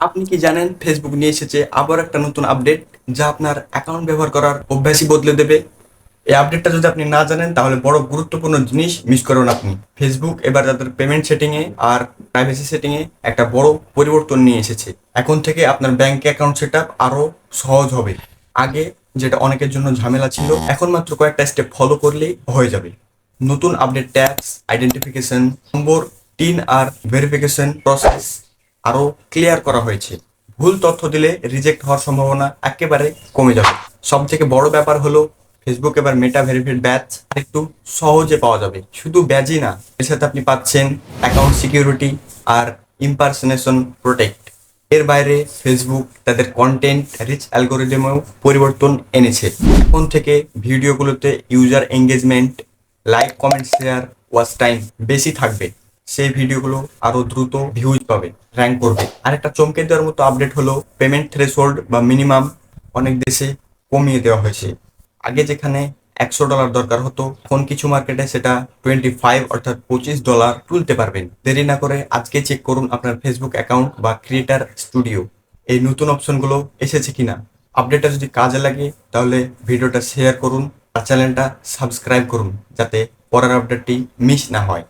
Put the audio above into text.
আপনি কি জানেন ফেসবুক নিয়ে এসেছে আবার একটা নতুন আপডেট যা আপনার অ্যাকাউন্ট ব্যবহার করার অভ্যাসই বদলে দেবে। এই আপডেটটা যদি আপনি না জানেন, তাহলে বড় গুরুত্বপূর্ণ জিনিস মিস করুন আপনি। ফেসবুক এবার তাদের পেমেন্ট সেটিংয়ে আর প্রাইভেসি সেটিংয়ে একটা বড় পরিবর্তন নিয়ে এসেছে। এখন থেকে আপনার ব্যাংক অ্যাকাউন্ট সেট আপ আরও সহজ হবে। আগে যেটা অনেকের জন্য ঝামেলা ছিল, এখন মাত্র কয়েকটা স্টেপ ফলো করলেই হয়ে যাবে। নতুন update tax identification number TIN আর ভেরিফিকেশন প্রসেস আরও ক্লিয়ার করা হয়েছে। ভুল তথ্য দিলে রিজেক্ট হওয়ার সম্ভাবনা একেবারে কমে যাবে। সব থেকে বড় ব্যাপার হলো ফেসবুক এবার মেটা ভেরিফাইড ব্যাচ একটু সহজে পাওয়া যাবে। শুধু ব্যাচই না, এর সাথে আপনি পাচ্ছেন অ্যাকাউন্ট সিকিউরিটি আর ইম্পারসনেশন প্রোটেক্ট এর বাইরে ফেসবুক তাদের কন্টেন্ট রিচ অ্যালগোরিদমেও পরিবর্তন এনেছে। এখন থেকে ভিডিওগুলোতে user engagement like comment share watch time বেশি থাকবে। সেই ভিডিওগুলো আরও দ্রুত ভিউজ পাবে র্যাঙ্ক করবে। আরেকটা চমকে দেওয়ার মতো আপডেট হলো পেমেন্ট থ্রেশহোল্ড বা মিনিমাম অনেক দেশে কমিয়ে দেওয়া হয়েছে। আগে যেখানে একশো ডলার দরকার হতো, এখন কিছু মার্কেটে সেটা টোয়েন্টি ফাইভ অর্থাৎ পঁচিশ ডলার তুলতে পারবেন। দেরি না করে আজকে চেক করুন আপনার ফেসবুক অ্যাকাউন্ট বা ক্রিয়েটার স্টুডিও এই নতুন অপশনগুলো এসেছে কিনা? আপডেটটা যদি কাজে লাগে, তাহলে ভিডিওটা শেয়ার করুন আর চ্যানেলটা সাবস্ক্রাইব করুন, যাতে পরের আপডেটটি মিস না হয়।